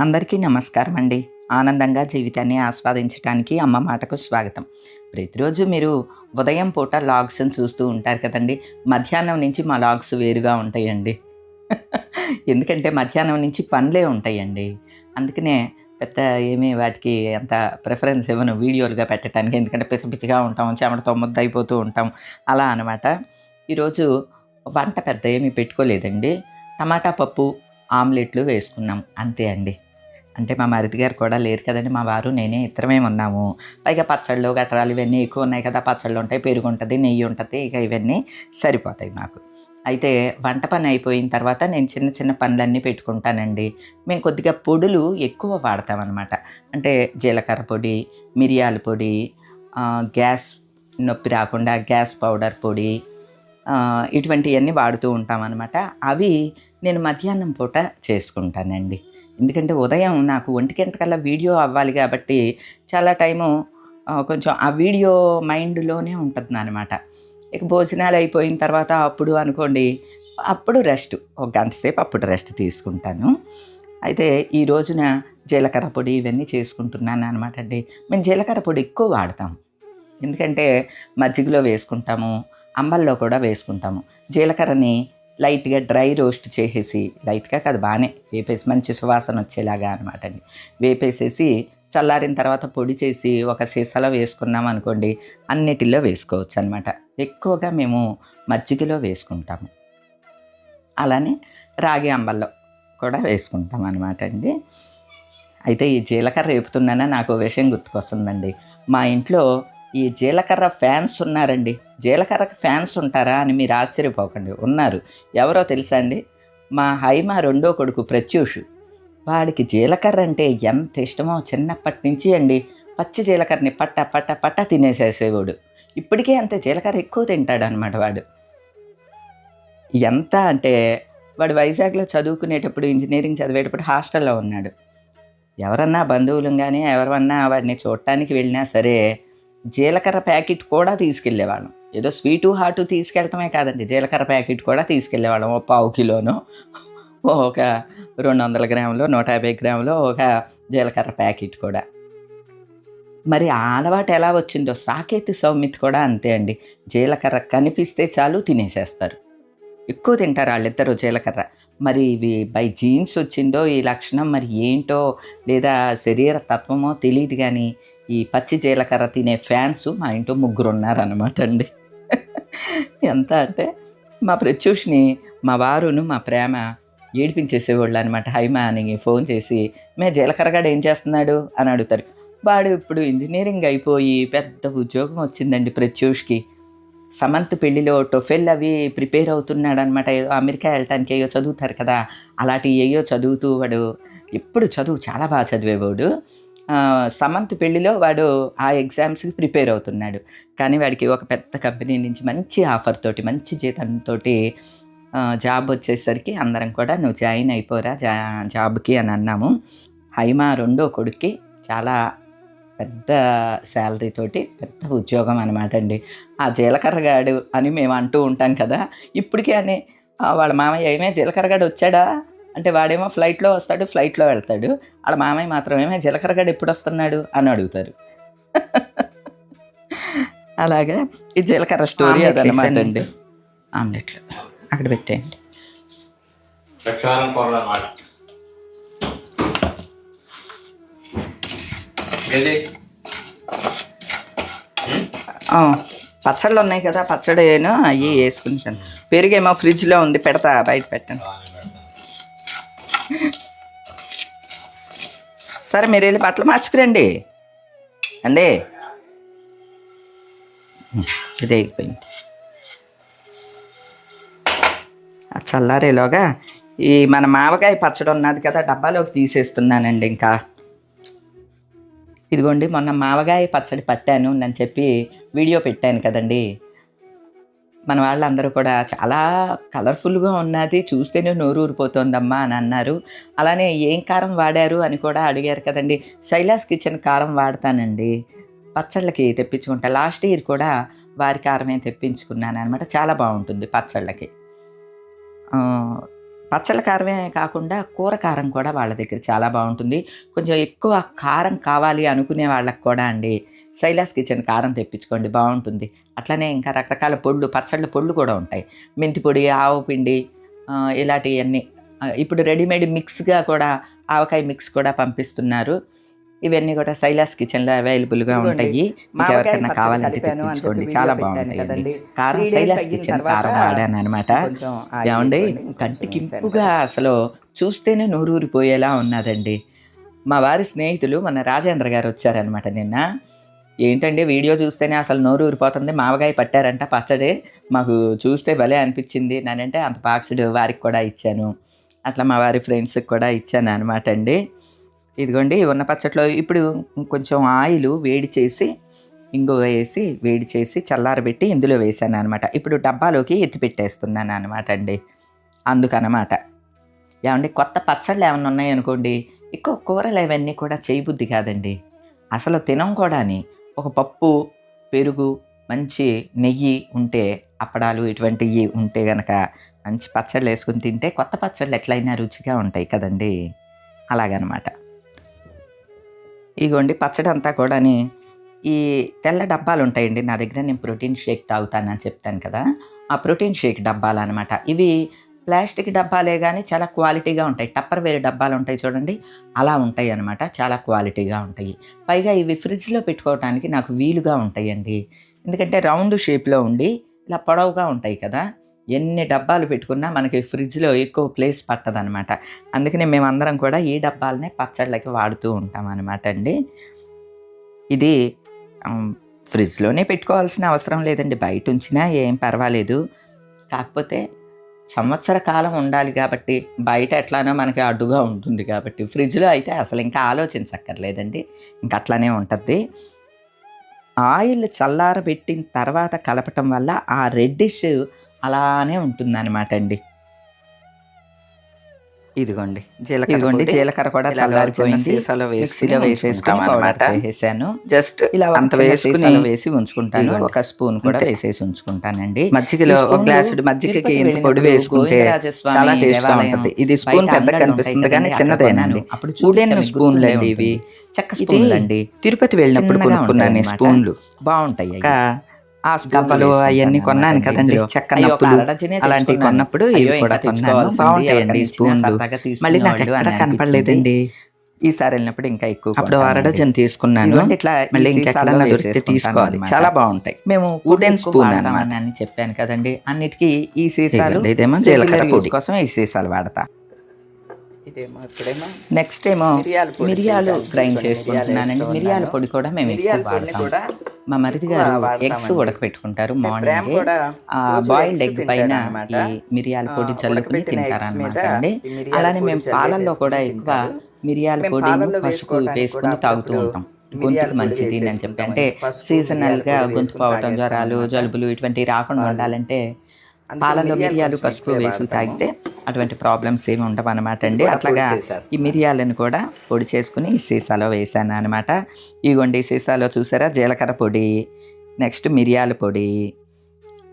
అందరికీ నమస్కారం అండి. ఆనందంగా జీవితాన్ని ఆస్వాదించడానికి అమ్మ మాటకు స్వాగతం. ప్రతిరోజు మీరు ఉదయం పూట లాగ్స్ని చూస్తూ ఉంటారు కదండి. మధ్యాహ్నం నుంచి మా లాగ్స్ వేరుగా ఉంటాయండి. ఎందుకంటే మధ్యాహ్నం నుంచి పనులే ఉంటాయండి. అందుకనే పెద్ద ఏమీ వాటికి అంత ప్రిఫరెన్స్ ఇవ్వను. వీడియోలుగా పెట్టడానికి ఎందుకంటే పిచ్చి పిచ్చిగా ఉంటాం చెమటతో ముద్ద ఉంటాం. అలా అనమాట. ఈరోజు వంట పెద్ద ఏమీ పెట్టుకోలేదండి. టమాటా పప్పు ఆమ్లెట్లు వేసుకున్నాం. అంతే అండి. అంటే మా మరిది గారు కూడా లేరు కదండి మా వారు నేనే ఇద్దరమే ఉన్నాము. పైగా పచ్చళ్ళు గట్రాలు ఇవన్నీ ఎక్కువ ఉన్నాయి కదా పచ్చళ్ళు ఉంటాయి పెరుగు ఉంటుంది నెయ్యి ఉంటుంది ఇక ఇవన్నీ సరిపోతాయి మాకు. అయితే వంట పని అయిపోయిన తర్వాత నేను చిన్న చిన్న పనులన్నీ పెట్టుకుంటానండి. మేము కొద్దిగా పొడులు ఎక్కువ వాడతామన్నమాట. అంటే జీలకర్ర పొడి మిరియాల పొడి గ్యాస్ నొప్పి రాకుండా గ్యాస్ పౌడర్ పొడి ఇటువంటివన్నీ వాడుతూ ఉంటామన్నమాట. అవి నేను మధ్యాహ్నం పూట చేసుకుంటానండి. ఎందుకంటే ఉదయం నాకు ఒంటి గంటకల్లా వీడియో అవ్వాలి కాబట్టి చాలా టైము కొంచెం ఆ వీడియో మైండ్లోనే ఉంటుంది అనమాట ఇక భోజనాలు అయిపోయిన తర్వాత అప్పుడు అనుకోండి అప్పుడు రెస్ట్ ఒక గంట సేపు అప్పుడు రెస్ట్ తీసుకుంటాను. అయితే ఈ రోజున జీలకర్ర పొడి ఇవన్నీ చేసుకుంటున్నాను అనమాట అండి. మేము జీలకర్ర పొడి ఎక్కువ వాడతాం. ఎందుకంటే మజ్జిగలో వేసుకుంటాము అంబల్లో కూడా వేసుకుంటాము. జీలకర్రని లైట్గా డ్రై రోస్ట్ చేసేసి లైట్గా కాదు బాగానే వేపేసి మంచి సువాసన వచ్చేలాగా అనమాట అండి. వేపేసేసి చల్లారిన తర్వాత పొడి చేసి ఒక సీసాలో వేసుకున్నాం అనుకోండి అన్నిటిలో వేసుకోవచ్చు అనమాట ఎక్కువగా మేము మజ్జిగలో వేసుకుంటాము. అలానే రాగి అంబల్లో కూడా వేసుకుంటాం అనమాట అండి. అయితే ఈ జీలకర్ర రేపుతున్నానా నాకు విషయం గుర్తుకొస్తుందండి. మా ఇంట్లో ఈ జీలకర్ర ఫ్యాన్స్ ఉన్నారండి. జీలకర్రకు ఫ్యాన్స్ ఉంటారా అని మీరు ఆశ్చర్యపోకండి. ఉన్నారు. ఎవరో తెలుసా అండి? మా హైమ రెండో కొడుకు ప్రత్యూష్. వాడికి జీలకర్ర అంటే ఎంత ఇష్టమో చిన్నప్పటి నుంచి అండి. పచ్చి జీలకర్రని పట్ట పట్ట పట్ట తినేసేసేవాడు. ఇప్పటికే అంత జీలకర్ర ఎక్కువ తింటాడు అనమాట వాడు. ఎంత అంటే వాడు వైజాగ్లో చదువుకునేటప్పుడు ఇంజనీరింగ్ చదివేటప్పుడు హాస్టల్లో ఉన్నాడు. ఎవరన్నా బంధువులు కానీ ఎవరన్నా వాడిని చూడటానికి వెళ్ళినా సరే జీలకర్ర ప్యాకెట్ కూడా తీసుకెళ్ళేవాళ్ళం. ఏదో స్వీటు హాటు తీసుకెళ్ళటమే కాదండి జీలకర్ర ప్యాకెట్ కూడా తీసుకెళ్ళేవాళ్ళం. ఓ పావు కిలోను ఒక రెండు వందల గ్రాములు నూట యాభై గ్రాములు ఒక జీలకర్ర ప్యాకెట్ కూడా. మరి ఆ అలవాటు ఎలా వచ్చిందో సాకేతి సౌమిత్ కూడా అంతే అండి. జీలకర్ర కనిపిస్తే చాలు తినేసేస్తారు. ఎక్కువ తింటారు వాళ్ళిద్దరూ జీలకర్ర. మరి ఇవి బై జీన్స్ వచ్చిందో ఈ లక్షణం మరి ఏంటో లేదా శరీర తత్వమో తెలియదు కానీ ఈ పచ్చి జీలకర్ర తినే ఫ్యాన్స్ మా ఇంట్లో ముగ్గురు ఉన్నారనమాట అండి. ఎంత అంటే మా ప్రత్యూష్ని మా వారును మా ప్రేమ ఏడిపించేసేవాళ్ళు అనమాట హైమా అని ఫోన్ చేసి మే జీలకర్రగాడు ఏం చేస్తున్నాడు? అని అడుగుతారు. వాడు ఇప్పుడు ఇంజనీరింగ్ అయిపోయి పెద్ద ఉద్యోగం వచ్చిందండి ప్రత్యూష్కి. సమంత్ పెళ్ళిలో టొఫెల్ అవి ప్రిపేర్ అవుతున్నాడు అనమాట అమెరికా వెళ్ళటానికి ఏయో చదువుతారు కదా అలాంటి ఏయో చదువుతూ వాడు ఎప్పుడు చదువు చాలా బాగా చదివేవాడు. సమంత్ పెళ్ళిలో వాడు ఆ ఎగ్జామ్స్కి ప్రిపేర్ అవుతున్నాడు. కానీ వాడికి ఒక పెద్ద కంపెనీ నుంచి మంచి ఆఫర్ తోటి మంచి జీతంతో జాబ్ వచ్చేసరికి అందరం కూడా నువ్వు జాయిన్ అయిపోరా జా జాబ్కి అని అన్నాము. హైమా రెండో కొడుక్కి చాలా పెద్ద శాలరీ తోటి పెద్ద ఉద్యోగం అనమాట అండి. ఆ జీలకర్రగాడు అని మేము అంటూ ఉంటాం కదా ఇప్పటికే అని "ఆ, వాళ్ళ మామయ్య ఏమే జీలకర్రగాడు వచ్చాడా? అంటే వాడేమో ఫ్లైట్లో వస్తాడు ఫ్లైట్లో వెళ్తాడు. వాళ్ళ మామయ్య మాత్రం ఏమే జీలకర్రగాడు ఎప్పుడు వస్తున్నాడు అని అడుగుతారు. అలాగా ఈ జీలకర్ర స్టోరీ అదనమాట. అండి. ఆమ్లెట్లు అక్కడ పెట్టేయండి. ఏది? పచ్చళ్ళు ఉన్నాయి కదా పచ్చడిను అవి వేసుకుంటాను. పెరుగేమో ఫ్రిడ్జ్లో ఉంది పెడతా బయట పెట్టండి సరే మీరు వెళ్ళి బట్టలు మార్చుకురండి. అండి. ఇది అయిపోయింది. చల్లారేలోగా ఈ మన మావకాయ పచ్చడి ఉన్నది కదా డబ్బాలోకి తీసేస్తున్నానండి ఇంకా. ఇదిగోండి మొన్న మావగాయ పచ్చడి పట్టాను అని చెప్పి వీడియో పెట్టాను కదండి. మన వాళ్ళందరూ కూడా చాలా కలర్ఫుల్గా ఉన్నది చూస్తేనే నోరు ఊరిపోతుందమ్మా అని అన్నారు. అలానే ఏం కారం వాడారు అని కూడా అడిగారు కదండి. శైలాస్ కిచెన్ కారం వాడతానండి. పచ్చళ్ళకి తెప్పించుకుంటా. లాస్ట్ ఇయర్ కూడా వారి కారమే తెప్పించుకున్నాను అనమాట చాలా బాగుంటుంది పచ్చళ్ళకి. పచ్చల పచ్చళ్ళ కారమే కాకుండా కూర కారం కూడా వాళ్ళ దగ్గర చాలా బాగుంటుంది. కొంచెం ఎక్కువ కారం కావాలి అనుకునే వాళ్ళకి కూడా అండి శైలాస్ కిచెన్ కారం తెప్పించుకోండి బాగుంటుంది. అట్లనే ఇంకా రకరకాల పొళ్ళు పచ్చళ్ళ పొళ్ళు కూడా ఉంటాయి. మెంతి పొడి ఆవు పిండి ఇలాంటివన్నీ. ఇప్పుడు రెడీమేడ్ మిక్స్గా కూడా ఆవకాయ మిక్స్ కూడా పంపిస్తున్నారు. ఇవన్నీ కూడా శైలాస్ కిచెన్లో అవైలబుల్గా ఇదిగోండి, ఉంటాయి. మీకు ఎవరికైనా కావాలంటే తెప్పించుకోండి. చాలా కదండి. కారం శైలాస్ కిచెన్ కారం వాడాను అనమాట ఏమండి? అయిపోయింది. కొంచెం కంటికి వేశాను ఇంపుగా అసలు చూస్తేనే నోరూరిపోయేలా ఉన్నదండి. మా వారి స్నేహితులు మన రాజేంద్ర గారు వచ్చారనమాట నిన్న. ఏంటండి? వీడియో చూస్తేనే అసలు నోరు ఊరిపోతుంది మావగాయ పట్టారంట పచ్చడి. మాకు చూస్తే భలే అనిపించింది. నేనంటే అంత బాక్సుడు వారికి కూడా ఇచ్చాను. అట్లా మా వారి ఫ్రెండ్స్కి కూడా ఇచ్చాను అనమాట అండి. ఇదిగోండి ఉన్న పచ్చట్లో ఇప్పుడు కొంచెం ఆయిల్ వేడి చేసి ఇంగువ వేసి వేడి చేసి చల్లారబెట్టి ఇందులో వేసాను అనమాట ఇప్పుడు డబ్బాలోకి ఎత్తి పెట్టేస్తున్నాను అనమాట అండి. అందుకనమాట ఏమండి కొత్త పచ్చళ్ళు ఏమన్నా ఉన్నాయనుకోండి ఎక్కువ కూరలు అవన్నీ కూడా చేయబుద్ధి కాదండి. అసలు తినం కూడాని ఒక పప్పు పెరుగు మంచి నెయ్యి ఉంటే అప్పడాలు ఇటువంటివి ఉంటే గనక మంచి పచ్చళ్ళు వేసుకుని తింటే కొత్త పచ్చళ్ళు ఎట్లయినా రుచిగా ఉంటాయి కదండి. అలాగనమాట ఇగోండి పచ్చడి అంతా కూడాని ఈ తెల్ల డబ్బాలు ఉంటాయండి నా దగ్గర నేను ప్రోటీన్ షేక్ తాగుతానని చెప్తాను కదా. ఆ ప్రోటీన్ షేక్ డబ్బాలు అనమాట ఇవి ప్లాస్టిక్ డబ్బాలే కానీ చాలా క్వాలిటీగా ఉంటాయి. టప్పర్ వేరే డబ్బాలు ఉంటాయి చూడండి అలా ఉంటాయి అనమాట చాలా క్వాలిటీగా ఉంటాయి. పైగా ఇవి ఫ్రిడ్జ్లో పెట్టుకోవడానికి నాకు వీలుగా ఉంటాయండి. ఎందుకంటే రౌండ్ షేప్లో ఉండి ఇలా పొడవుగా ఉంటాయి కదా. ఎన్ని డబ్బాలు పెట్టుకున్నా మనకి ఫ్రిడ్జ్లో ఎక్కువ ప్లేస్ పట్టదనమాట అందుకనే మేమందరం కూడా ఈ డబ్బాలనే పచ్చళ్ళకి వాడుతూ ఉంటాం అనమాట అండి. ఇది ఫ్రిడ్జ్లోనే పెట్టుకోవాల్సిన అవసరం లేదండి. బయట ఉంచినా ఏం పర్వాలేదు. కాకపోతే సంవత్సర కాలం ఉండాలి కాబట్టి బయట ఎట్లానో మనకి అడ్డుగా ఉంటుంది కాబట్టి ఫ్రిడ్జ్లో అయితే అసలు ఇంకా ఆలోచించక్కర్లేదండి. ఇంకా అట్లానే ఉంటుంది ఆయిల్ చల్లారబెట్టిన తర్వాత కలపటం వల్ల ఆ రెడ్డిష్ అలానే ఉంటుందన్నమాట అండి ఇదిగోండి జీలకర్ర ఇదిగోండి. జీలకర్ర కూడా చల్లారిపోయింది సీసాలో వేసుకుని మిక్సీలో వేసేసుకొని ఉంచుకుంటాం పౌడర్ అన్నమాట. చేసేసాను జస్ట్ ఇలా అంత వేసుకుని వేసి ఉంచుకుంటాను. ఒక స్పూన్ కూడా. వేసేసి ఉంచుకుంటానండి మజ్జిగలో ఒక గ్లాసుడు మజ్జిగకి ఇంత పొడి వేసుకుంటే చాలా టేస్ట్ ఉంటుంది ఇది స్పూన్ పెద్ద కనిపిస్తుంది కానీ చిన్నదేనండి. అప్పుడు మీకు స్పూన్లు అండి ఇవి. చెక్క స్పూన్లు అండి తిరుపతి వెళ్ళినప్పుడు కొనుక్కున్నాను స్పూన్లు బాగుంటాయి డబ్బాలు అవన్నీ కొన్నాను కదండి. చెక్క అలాంటివి కొన్నప్పుడు ఇవి కూడా కొన్నాను. బాగుంటాయండి స్పూన్లు. మళ్ళీ నాకు ఎక్కడ కనపడలేదండి. ఈసారి వెళ్ళినప్పుడు ఇంకా ఎక్కువ అప్పుడు. అరడజన్ తీసుకున్నాను. ఇట్లా మళ్ళీ ఇంకెక్కడన్నా దొరికితే తీసుకోవాలి. చాలా బాగుంటాయి. మేము వాడతామని అన్నమాట. అని చెప్పాను కదండి. అన్నిటికీ ఈ సీసాలు ఇదేమో జీలకర్ర. కోసం ఈ సీసాలు వాడతా. నెక్స్ట్ ఏమో మిరియాల. గ్రైండ్ చేసుకుంటున్నానండి మిరియాలు పొడి కూడా మేము ఎక్కువ వాడతాం మా మరిది గారు. ఎగ్స్ ఉడకపెట్టుకుంటారు మార్నింగ్ బాయిల్డ్ ఎగ్ పైన. ఈ మిరియాల పొడి చల్లుకుని తింటారనమాట అండి అలానే మేము పాలల్లో కూడా ఎక్కువ. మిరియాల పొడి పసుపు వేసుకుని తాగుతూ ఉంటాం గొంతుకు మంచిది అని చెప్పి. అంటే పసుపు, సీజనల్గా మిరియాల పొడి గొంతు పోవటం జ్వరాలు. జలుబులు ఇటువంటివి రాకుండా. ఉండాలంటే పాలల్లో మిరియాలు పసుపు వేసి. తాగితే అటువంటి ప్రాబ్లమ్స్ ఏమి ఉండవు అనమాట అండి అట్లాగా. ఈ మిరియాలను కూడా పొడి చేసుకుని ఈ సీసాలో వేసాను అనమాట ఇగోండి సీసాలో చూసారా? జీలకర్ర పొడి నెక్స్ట్ మిరియాల పొడి.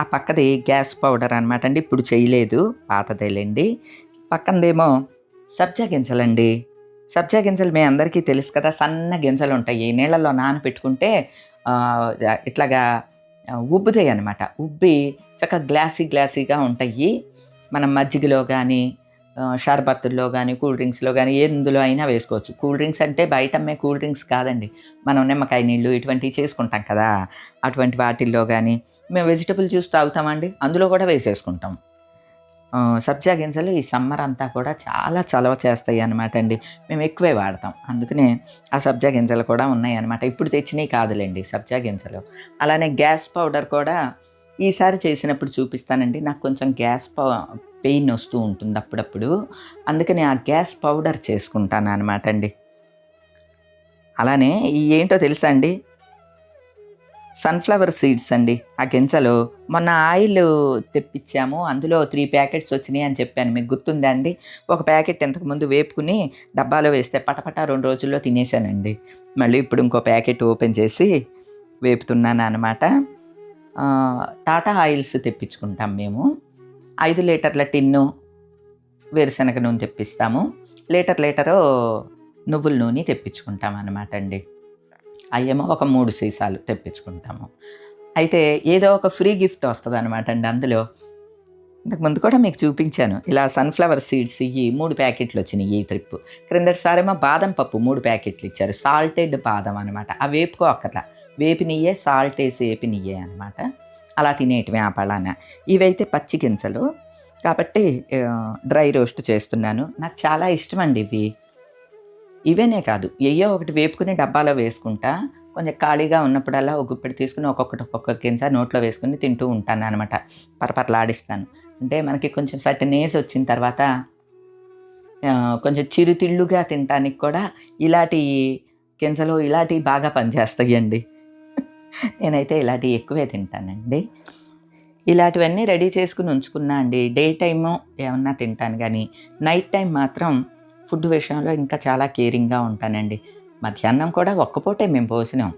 ఆ పక్కది గ్యాస్ పౌడర్ అనమాట అండి. ఇప్పుడు చేయలేదు పాతదేలేండి పక్కనదేమో సబ్జా గింజలండి. సబ్జా గింజలు మీ అందరికీ తెలుసు కదా సన్న గింజలు ఉంటాయి. నీళ్ళల్లో నానబెట్టుకుంటే ఇట్లాగా ఉబ్బుతాయి అనమాట ఉబ్బి చక్కగా గ్లాసీ గ్లాసీగా ఉంటాయి. మనం మజ్జిగలో కానీ షర్బత్తుల్లో కానీ కూల్ డ్రింక్స్లో కానీ ఎందులో అయినా వేసుకోవచ్చు. కూల్ డ్రింక్స్ అంటే బయట అమ్మే కూల్ డ్రింక్స్ కాదండి. మనం నిమ్మకాయ నీళ్ళు ఇటువంటివి చేసుకుంటాం కదా. అటువంటి వాటిల్లో కానీ మేము వెజిటబుల్ జ్యూస్ తాగుతామండి. అందులో కూడా వేసేసుకుంటాం. సబ్జా గింజలు ఈ సమ్మర్ అంతా కూడా చాలా చలవ చేస్తాయి అనమాట అండి. మేము ఎక్కువే వాడతాం. అందుకనే ఆ సబ్జా గింజలు కూడా ఉన్నాయి అనమాట ఇప్పుడు తెచ్చినవి కాదులేండి సబ్జా గింజలు. అలానే గ్యాస్ పౌడర్ కూడా ఈసారి చేసినప్పుడు చూపిస్తానండి. నాకు కొంచెం గ్యాస్ ప పెయిన్ వస్తూ ఉంటుంది అప్పుడప్పుడు. అందుకని ఆ గ్యాస్ పౌడర్ చేసుకుంటాను అనమాట అండి. అలానే ఏంటో తెలుసా అండి? సన్ఫ్లవర్ సీడ్స్ అండి. ఆ గింజలు. మొన్న ఆయిల్ తెప్పించాము. అందులో త్రీ ప్యాకెట్స్ వచ్చినాయి అని చెప్పాను. మీకు గుర్తుందా అండి? ఒక ప్యాకెట్ ఇంతకుముందు వేపుకుని డబ్బాలో వేస్తే పటపట రెండు రోజుల్లో తినేసానండి. మళ్ళీ ఇప్పుడు ఇంకో ప్యాకెట్ ఓపెన్ చేసి వేపుతున్నాను అనమాట టాటా ఆయిల్స్ తెప్పించుకుంటాం మేము. ఐదు లీటర్ల టిన్ను వేరుశనగ నూనె తెప్పిస్తాము. లీటర్ లీటరు నువ్వుల నూనె తెప్పించుకుంటాం అనమాట అండి. అయ్యేమో ఒక మూడు సీసాలు తెప్పించుకుంటాము. అయితే ఏదో ఒక ఫ్రీ గిఫ్ట్ వస్తుంది అనమాట అండి అందులో. ఇంతకుముందు కూడా మీకు చూపించాను. ఇలా సన్ఫ్లవర్ సీడ్స్ ఇవి మూడు ప్యాకెట్లు వచ్చినాయి ఈ ట్రిప్ క్రిందటిసారేమో బాదం పప్పు మూడు ప్యాకెట్లు ఇచ్చారు. సాల్టెడ్ బాదం అనమాట ఆ వేపుకో అక్కర్లా. వేపినియ్యే సాల్ట్ వేసి వేపినియ్యే అనమాట అలా తినేటివి ఆ పళాన ఇవైతే పచ్చి గింజలు. కాబట్టి డ్రై రోస్ట్ చేస్తున్నాను. నాకు చాలా ఇష్టం అండి ఇవి. ఇవేనే కాదు ఏయో ఒకటి వేపుకుని డబ్బాలో వేసుకుంటా కొంచెం ఖాళీగా ఉన్నప్పుడల్లా ఒక గుప్పెడు తీసుకుని ఒక్కొక్కటి ఒక్కొక్క గింజ నోట్లో వేసుకుని తింటూ ఉంటాను అనమాట పరపరలాడిస్తాను. అంటే మనకి కొంచెం సర్టన్ ఏజ్ వచ్చిన తర్వాత కొంచెం చిరుతిళ్ళుగా తినటానికి కూడా ఇలాంటి గింజలు ఇలాంటివి బాగా పనిచేస్తాయండి. నేనైతే ఇలాంటివి ఎక్కువే తింటానండి. ఇలాంటివన్నీ రెడీ చేసుకుని ఉంచుకున్నా అండి. డే టైము ఏమన్నా తింటాను కానీ నైట్ టైం మాత్రం ఫుడ్ విషయంలో ఇంకా చాలా కేరింగ్గా ఉంటానండి. మధ్యాహ్నం కూడా ఒక్కపూటే మేము పోసినాం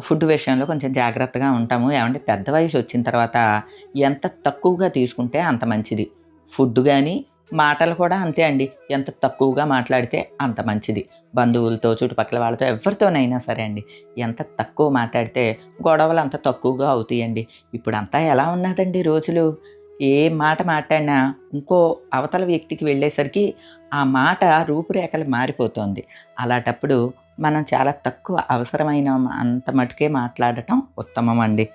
ఫుడ్ విషయంలో కొంచెం జాగ్రత్తగా ఉంటాము. ఏమంటే పెద్ద వయసు వచ్చిన తర్వాత ఎంత తక్కువగా తీసుకుంటే అంత మంచిది. ఫుడ్ కానీ మాటలు కూడా అంతే అండి. ఎంత తక్కువగా మాట్లాడితే అంత మంచిది. బంధువులతో చుట్టుపక్కల వాళ్ళతో ఎవరితోనైనా సరే అండి. ఎంత తక్కువ మాట్లాడితే గొడవలు అంత తక్కువగా అవుతాయండి. ఇప్పుడు అంతా ఎలా ఉన్నదండి రోజులు? ఏ మాట మాట్లాడినా ఇంకో అవతల వ్యక్తికి వెళ్ళేసరికి ఆ మాట రూపురేఖలు మారిపోతుంది. అలాంటప్పుడు మనం చాలా తక్కువ అవసరమైన అంత మటుకే మాట్లాడటం ఉత్తమం అండి.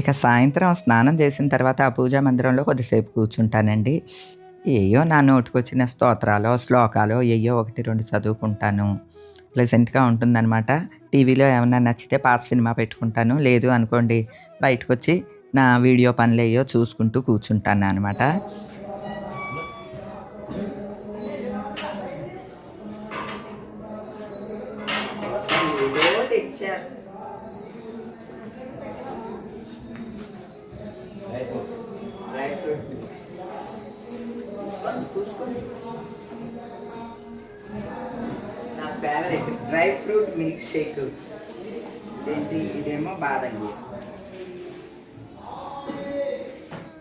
ఇక సాయంత్రం స్నానం చేసిన తర్వాత ఆ పూజా మందిరంలో కొద్దిసేపు కూర్చుంటానండి. ఏయో నా నోటికొచ్చిన స్తోత్రాలో శ్లోకాలు ఏయో ఒకటి రెండు చదువుకుంటాను. ప్లెజెంట్గా ఉంటుందన్నమాట. టీవీలో ఏమైనా నచ్చితే పాత సినిమా పెట్టుకుంటాను. లేదు అనుకోండి బయటకు వచ్చి నా వీడియో పనులు అయ్యో చూసుకుంటూ కూర్చుంటాను అనమాట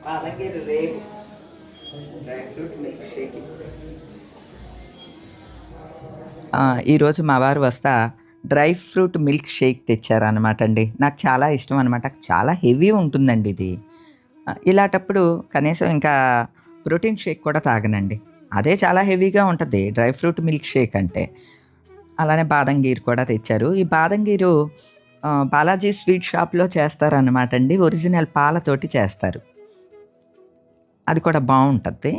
బాదంగి రేపు డ్రై ఫ్రూట్ మిల్క్ షేక్. ఈరోజు మా వారు వస్తా డ్రై ఫ్రూట్ మిల్క్ షేక్ తెచ్చారనమాట అండి. నాకు చాలా ఇష్టం అనమాట చాలా హెవీ ఉంటుందండి ఇది. ఇలాంటప్పుడు కనీసం ఇంకా ప్రోటీన్ షేక్ కూడా తాగనండి. అదే చాలా హెవీగా ఉంటుంది డ్రై ఫ్రూట్ మిల్క్ షేక్ అంటే. అలానే బాదం గీర్ కూడా తెచ్చారు. ఈ బాదం గీరు బాలాజీ స్వీట్ షాప్లో చేస్తారనమాట అండి. ఒరిజినల్ పాలతోటి చేస్తారు. అది కూడా బాగుంటుంది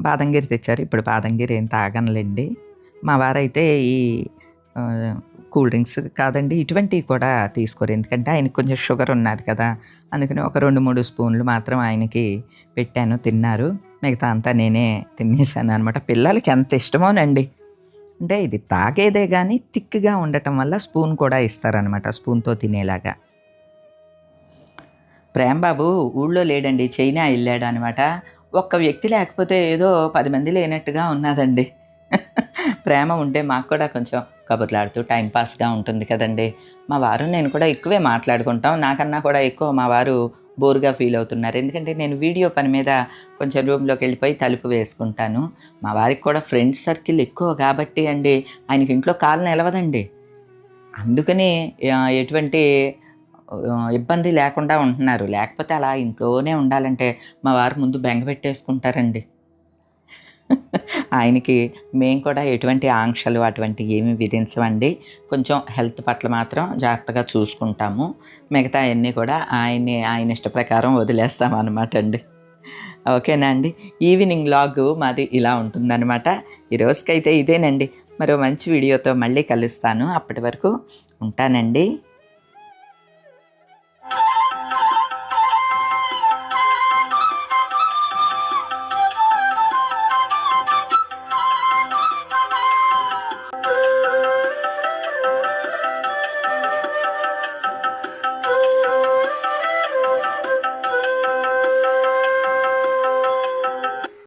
బాదంగిరి తెచ్చారు. ఇప్పుడు బాదంగిరి ఏం తాగనులేండి. మా వారైతే ఈ కూల్ డ్రింక్స్ కాదండి ఇటువంటివి కూడా తీసుకోరు. ఎందుకంటే ఆయనకి కొంచెం షుగర్ ఉన్నది కదా. అందుకని ఒక రెండు మూడు స్పూన్లు మాత్రం ఆయనకి పెట్టాను తిన్నారు. మిగతా అంతా నేనే తినేసాను అనమాట పిల్లలకి ఎంత ఇష్టమోనండి. అంటే ఇది తాగేదే కానీ థిక్గా ఉండటం వల్ల స్పూన్ కూడా ఇస్తారనమాట స్పూన్తో తినేలాగా. ప్రేమబాబు ఊళ్ళో లేడండి చైనా వెళ్ళాడు అనమాట ఒక్క వ్యక్తి లేకపోతే ఏదో పది మంది లేనట్టుగా ఉన్నదండి. ప్రేమ ఉంటే మాకు కూడా కొంచెం కబుర్లాడుతూ టైంపాస్గా ఉంటుంది కదండి. మా వారు నేను కూడా ఎక్కువే మాట్లాడుకుంటాం. నాకన్నా కూడా ఎక్కువ మా వారు బోరుగా ఫీల్ అవుతున్నారు. ఎందుకంటే నేను వీడియో పని మీద కొంచెం రూమ్లోకి వెళ్ళిపోయి తలుపు వేసుకుంటాను. మా వారికి కూడా ఫ్రెండ్స్ సర్కిల్ ఎక్కువ కాబట్టి అండి. ఆయనకి ఇంట్లో కాలు నిలవదండి. అందుకని ఎటువంటి ఇబ్బంది లేకుండా ఉంటున్నారు. లేకపోతే అలా ఇంట్లోనే ఉండాలంటే మా వారు ముందు బెంగ పెట్టేసుకుంటారండి. ఆయనకి మేము కూడా ఎటువంటి ఆంక్షలు అటువంటి ఏమి విధించమండి కొంచెం హెల్త్ పట్ల మాత్రం జాగ్రత్తగా చూసుకుంటాము. మిగతా అన్నీ కూడా ఆయన్ని ఆయన ఇష్ట ప్రకారం వదిలేస్తాం అనమాట అండి. ఓకేనా అండి? ఈవినింగ్ లాగ్ మాది ఇలా ఉంటుందన్నమాట. ఈ రోజుకైతే ఇదేనండి. మరో మంచి వీడియోతో మళ్ళీ కలుస్తాను. అప్పటి వరకు ఉంటానండి.